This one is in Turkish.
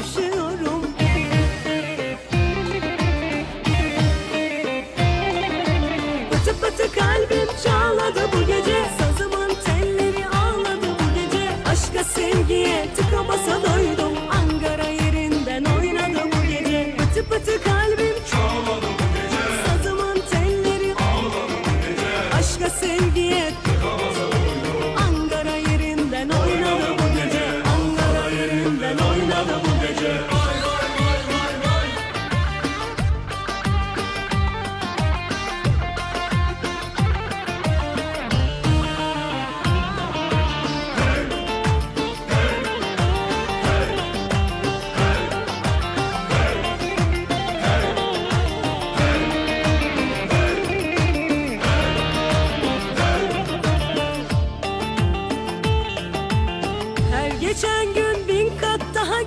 üşüyorum. Pıtı pıtı kalbim çağladı bu gece. Sazımın telleri ağladı bu gece. Aşka sevgiye tıka basa doydum. Ankara yerinden oynadı bu gece. Pıtı pıtı kalbim Çağladı bu gece. Sazımın telleri Ağladı bu gece. Aşka sevgiye bu gece. Her geçen gün bin kat daha